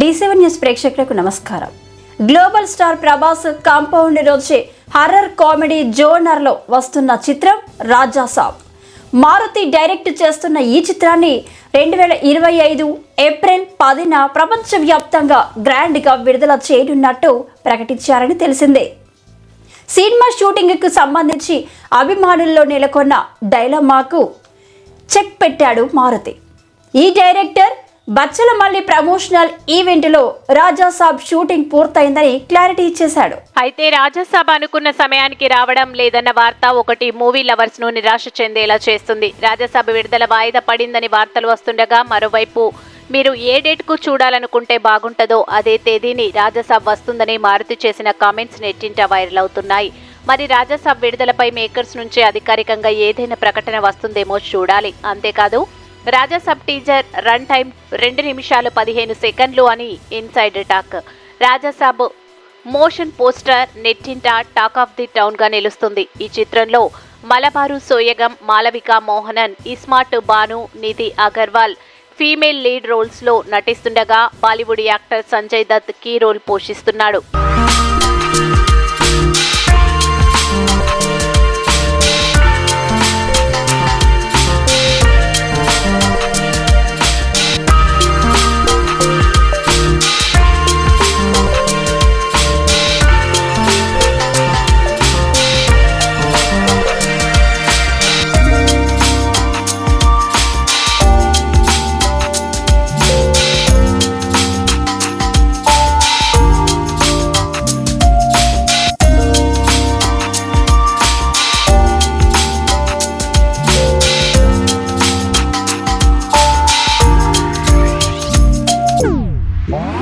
D seven news ప్రేక్షకులకు నమస్కారం. Global star Prabhas compound రోజే హర్రర్ కామెడీ జోనర్లో వస్తున్న చిత్రం రాజా సాబ్. మారుతి డైరెక్ట్ చేస్తున్న ఈ చిత్రాన్ని రెండు వేల ఇరవై ఐదు ఏప్రిల్ పదిన ప్రపంచవ్యాప్తంగా గ్రాండ్గా విడుదల చేయనున్నట్టు ప్రకటించారని తెలిసిందే. సినిమా షూటింగ్కు సంబంధించి అభిమానుల్లో నెలకొన్న డైలమాకు చెక్ పెట్టాడు మారుతి. ఈ డైరెక్టర్ బచ్చలమల్లి ప్రమోషనల్ ఈవెంట్లో రాజాసాబ్ షూటింగ్ పూర్తయిందని క్లారిటీ ఇచ్చేశాడు. అయితే రాజ్యసభ అనుకున్న సమయానికి రావడం లేదన్న వార్త ఒకటి మూవీ లవర్స్ను నిరాశ చెందేలా చేస్తుంది. రాజ్యసభ విడుదల వాయిదా పడిందని వార్తలు వస్తుండగా మరోవైపు మీరు ఏ డేట్కు చూడాలనుకుంటే బాగుంటుందో అదే తేదీని రాజ్యసభ వస్తుందని మారుతి చేసిన కామెంట్స్ నెట్టింట వైరల్ అవుతున్నాయి. మరి రాజ్యసభ విడుదలపై మేకర్స్ నుంచి అధికారికంగా ఏదైనా ప్రకటన వస్తుందేమో చూడాలి. అంతేకాదు రాజాసబ్ టీజర్ రన్ టైం రెండు నిమిషాలు పదిహేను సెకండ్లు అని inside talk Rajasaab motion poster నెట్టింట టాక్ ఆఫ్ ది టౌన్గా నిలుస్తుంది. ఈ చిత్రంలో మలబారు సోయగం మాలవిక మోహనన్ ఇస్మార్ట్ బాను నిధి అగర్వాల్ ఫీమేల్ లీడ్ రోల్స్లో నటిస్తుండగా Bollywood actor Sanjay Dutt key role పోషిస్తున్నాడు. Bye.